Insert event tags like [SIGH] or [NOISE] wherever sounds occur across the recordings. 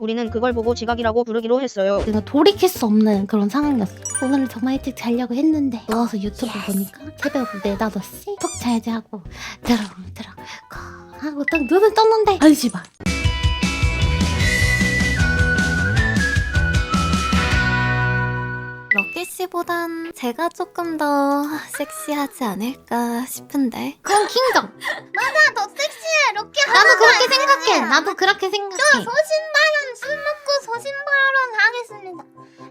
우리는 그걸 보고 지각이라고 부르기로 했어요. 내가 돌이킬 수 없는 그런 상황이었어. 오늘 정말 일찍 자려고 했는데 누워서 유튜브 보니까 새벽 4, 5시? 푹 자야지 하고 들어 들어 하고 딱 눈을 떴는데 아이 씨발. 럭키 씨보단 제가 조금 더 섹시하지 않을까 싶은데. 그건 킹정 [LAUGHS] 맞아 더 섹시해. 럭키 나도 그렇게 생각해. 나도 그렇게 생각해. 소신발언 술 먹고 소신 발언 하겠습니다.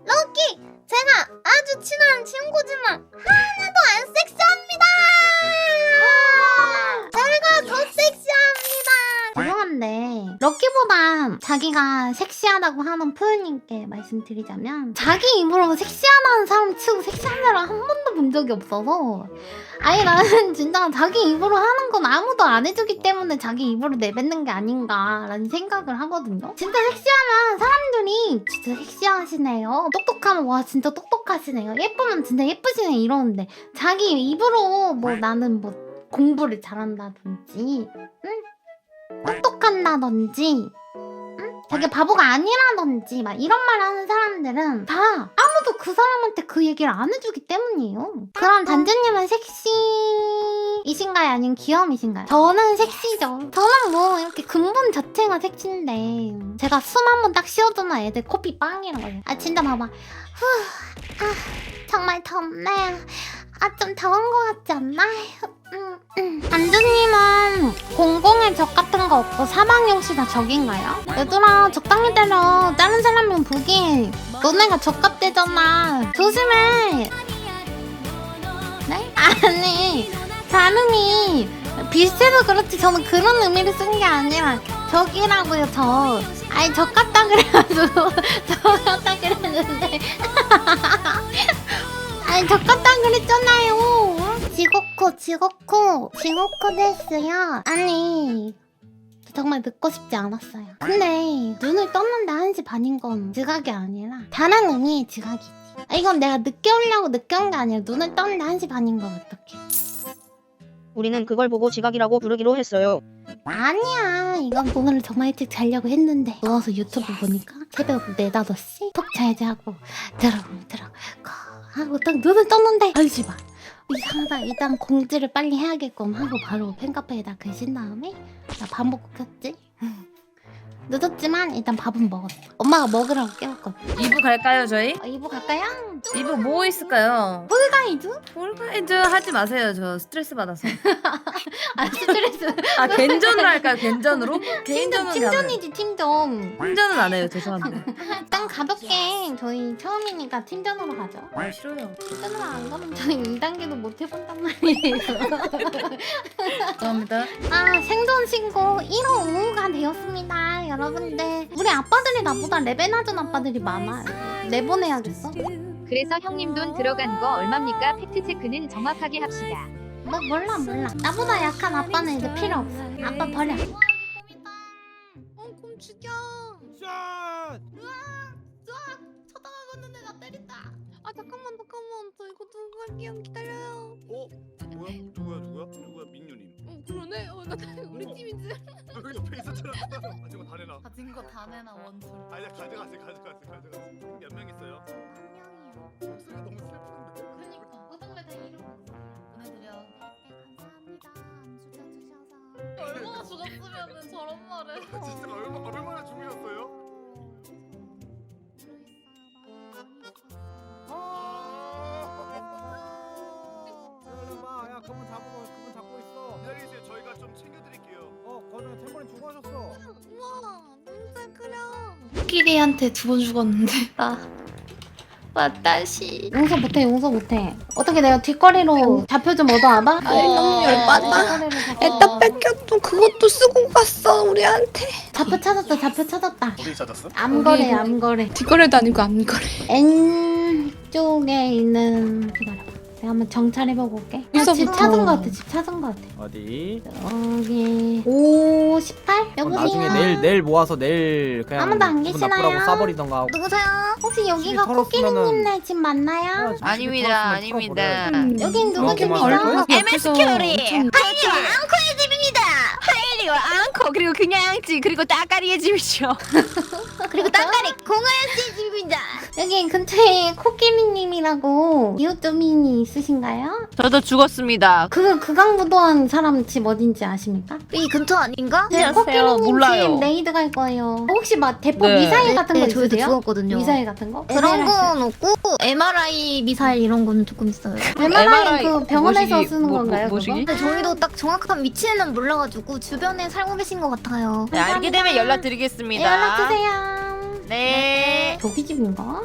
럭키 제가 아주 친한 친구지만 하나도 안 섹시합니다 제가 더 섹시합니다 럭키보다 자기가 섹시하다고 하는 표현님께 말씀드리자면 자기 입으로 섹시하다는 사람 치고 섹시한 사람 한 번도 본 적이 없어서 아니 나는 [LAUGHS] 진짜 자기 입으로 하는 건 아무도 안 해주기 때문에 자기 입으로 내뱉는 게 아닌가라는 생각을 하거든요. 진짜 섹시하면 사람들이 진짜 섹시하시네요. 똑똑하면 와 진짜 똑똑하시네요. 예쁘면 진짜 예쁘시네 이러는데 자기 입으로 뭐 나는 뭐 공부를 잘한다든지 응? 똑똑한다든지 응? 되게 바보가 아니라든지 막 이런 말 하는 사람들은 다 아무도 그 사람한테 그 얘기를 안 해주기 때문이에요 그럼 단주님은 섹시 이신가요? 아니면 귀염이신가요? 저는 섹시죠 저는 뭐 이렇게 근본 자체가 섹시인데 제가 숨 한 번 딱 쉬어두면 애들 코피 빵이라고 해요 아 진짜 봐봐 후, 아, 정말 덥네요 아 좀 더운 것 같지 않나요? 음, 음. 안주님은 공공의 적 같은 거 없고 사망용시 다 적인가요? 얘들아 적당히 때려 다른 사람은 보기 너네가 적갑대잖아 조심해 네? 아니 발음이 비슷해서 그렇지 저는 그런 의미를 쓴 게 아니라 적이라고요 적 아니 적 같다 그래가지고 [LAUGHS] 적 같다 그랬는데 [LAUGHS] 아니 적 같다 그랬잖아요. 지고코 지고코 지고코 됐어요. 아니 정말 듣고 싶지 않았어요. 근데 눈을 떴는데 1시 반인 건 지각이 아니라 다른 의미의 지각이지. 아, 이건 내가 늦게 오려고 늦게 온 게 아니라 눈을 떴는데 1시 반인 걸 어떡해. 우리는 그걸 보고 지각이라고 부르기로 했어요. 아니야 이건 오늘 정말 일찍 자려고 했는데 누워서 유튜브 보니까 새벽 4, 5시? 푹 자야지 하고 들어 들어 하고 딱 눈을 떴는데. 아이 씨발 이상하다. 일단 공지를 빨리 해야겠군 하고 바로 팬카페에다 글쓴 다음에 나 밥 먹고 켰지 늦었지만 일단 밥은 먹었어. 엄마가 먹으라고 깨웠거든. 2부 갈까요 저희? 어, 이부 갈까요? 2부 뭐 있을까요? 폴가이드? 폴가이즈 하지 마세요. 저 스트레스 받아서. [LAUGHS] 아 스트레스. 아 겐전으로 할까요? 팀전, 개인전은 팀전이지 팀전 팀전은 안 해요. 죄송합니다 일단 [LAUGHS] 가볍게 저희 처음이니까 팀전으로 가죠. 아 싫어요. 팀전으로 안 가면 저희 2단계도 못 해본단 말이에요. [LAUGHS] 죄송합니다. 아 생존 신고 1호 5호가 되었습니다 여러분들 우리 아빠들이 나보다 레벨 낮은 아빠들이 많아요. 내보내야겠어? 그래서 형님 돈 들어간 거 얼마입니까? 팩트 체크는 정확하게 합시다. 뭐 몰라 몰라. 나보다 약한 아빠는 이제 필요 없어. 아빠 버려. 어 그럼 죽여. 쳐다봤는데 나 때린다 아 잠깐만 잠깐만. 저 이거 누구 할게요? 기다려요. 어? 뭐야? 누구야 누구야? 누구야? 민유님. 어 그러네. 어나 우리 어. 팀인 줄 여기 옆에 있었잖아. 아 저거 다 내놔. 가진 거 다 내나 원툴. 아니야 가져가세요 가져가세요 가져가세요. 몇명 있어요? 목소리 너무 슬픈데. 그러니까. 모든 걸다 이러고 보내드려 감사합니다. 안 죽여주셔서. 얼마나 죽었으면 저런 말을. 진짜 얼마, 얼마나 죽으셨어요? 코끼리한테 두 번 죽었는데. [LAUGHS] 아. 왔다시. 용서 못해 용서 못해 어떻게 내가 뒷거리로 좌표 좀 얻어와봐? 아이, 너무 열받아. 뒷거리로 잡- 애따 뺏겼어. 그것도 쓰고 갔어 우리한테. 좌표 찾았다 좌표 찾았다 어디 찾았어? 암거래 암거래 뒷거래도 아니고 앞거래. N 쪽에 있는 기다려 내가 한번 정찰해보고 올게 야, 집 여기서부터. 찾은 거 같아 집 찾은 거 같아 어디? 여기 5, 18? 그럼 여보세요 나중에 내일 내일 모아서 내일 그냥 아무도 안 계시나요? 나쁘라고 쏴버리던가 하고. 누구세요? 혹시 여기가 털었으면은- 코끼리님네 집 맞나요? 아닙니다, 아닙니다. 여긴 누구 그렇게 집이죠? 말할 MSQ리 하이리와 앙코의 집입니다. 하이리와 앙코 그리고 그냥 집 그리고 따까리의 집이죠. [LAUGHS] 그리고 땅가리 공원 씨 집입니다. 여기 근처에 코끼리님이라고 이웃주민이 있으신가요? 저도 죽었습니다. 그 극강무도한 사람 집 어딘지 아십니까? 이 근처 아닌가? 네, 코끼리님 집 레이드 갈 거예요. 혹시 막 대포 네. 미사일 같은 거 네, 저희도 있으세요? 죽었거든요. 미사일 같은 거? 그런 건 없고 MRI 미사일 이런 거는 조금 있어요. MRI 그 병원에서 쓰는 건가요? 그거? 근데 저희도 딱 정확한 위치는 몰라가지고 주변에 살고 계신 것 같아요. 네, 알게 되면 연락드리겠습니다. 네, 연락 주세요. 네. 저기 집인가?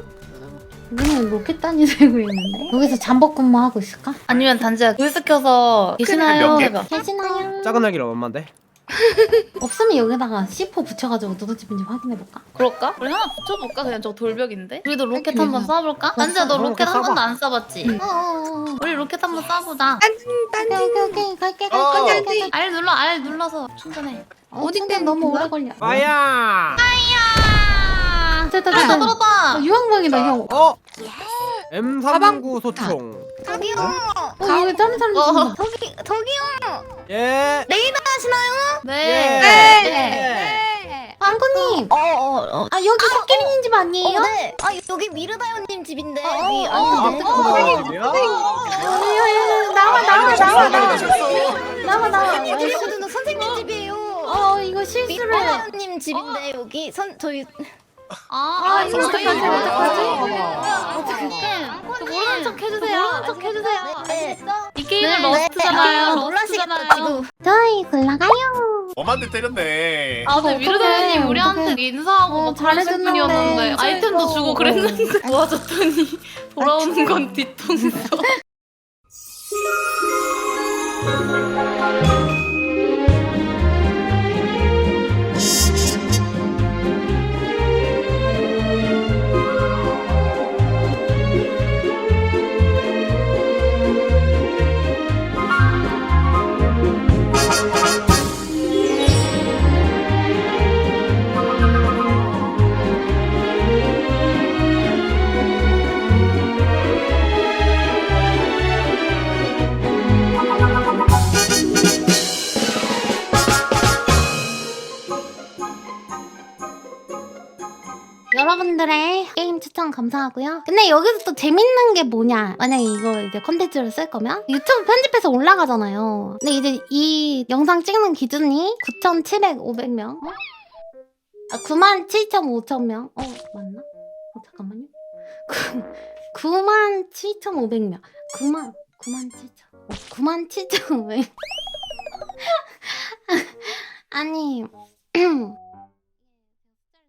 여기는 로켓단이 살고 있는데 여기서 잠복 근무하고 있을까? 아니면 단지가 불스 켜서 계시나요? 몇 개? 해봐. 계시나요? 작은 날길 얼마인데? [LAUGHS] 없으면 여기다가 C4 붙여가지고 누구 집인지 확인해볼까? 그럴까? 우리 하나 붙여볼까? 그냥 저 돌벽인데? 우리도 로켓. 한번 쏴볼까? 단지야 너 어, 로켓 한 쏴봐. 번도 안 쏴봤지? 어어어 우리 로켓 한번 쏴보자 오케이 오케이 오케이 갈게 어. 갈게 갈게 R 눌러 R 눌러서 충전해 어디 때 너무 오래 걸려 빠야. 됐다 아, 나 됐다 떨었다! 어, 유황방이다 형 어? M309 소총. 저기요. 어, 여기 다른 사람 있어. 저기 저기요. 예. 레이더 하시나요? 네 예. 안코님. 어, 어, 어. 아 여기 코끼리님 집 아니에요? 어, 네. 아 여기 미르다요님 집인데 어, 여기 어. 어, 어, 어, 나와 나와 나와 나와 나와 나와. 선생님 집이에요. 어 이거 실수를. 미르다요님 집인데 여기 선 저희 아 이거 어떡하지 어떡하지? 어떡해 모르는 척 해주세요 모르는 척 해주세요 네. 이 게임은 네. 러스트잖아요 아, 놀라시겠다 러스트잖아요 지금. 저희 골라가요. 엄한테 때렸네. 아 근데 미르다님 우리한테. 인사하고 어, 잘해줬는데. 분이었는데 아이템도. 주고 그랬는데 도와줬더니 [LAUGHS] 돌아오는 건 뒤통수 [LAUGHS] 여러분들의 게임 추천 감사하고요. 근데 여기서 또 재밌는 게 뭐냐? 만약에 이거 이제 컨텐츠를 쓸 거면 유튜브 편집해서 올라가잖아요. 근데 이제 이 영상 찍는 기준이 9,700, 500명. 어? 아, 9만 7천 5천 명. 어, 맞나? 어, 잠깐만요. 9, 9만 7,500명. 9만 9만 7천. 어, 9만 7,500. [LAUGHS] 아니 [CLEARS THROAT]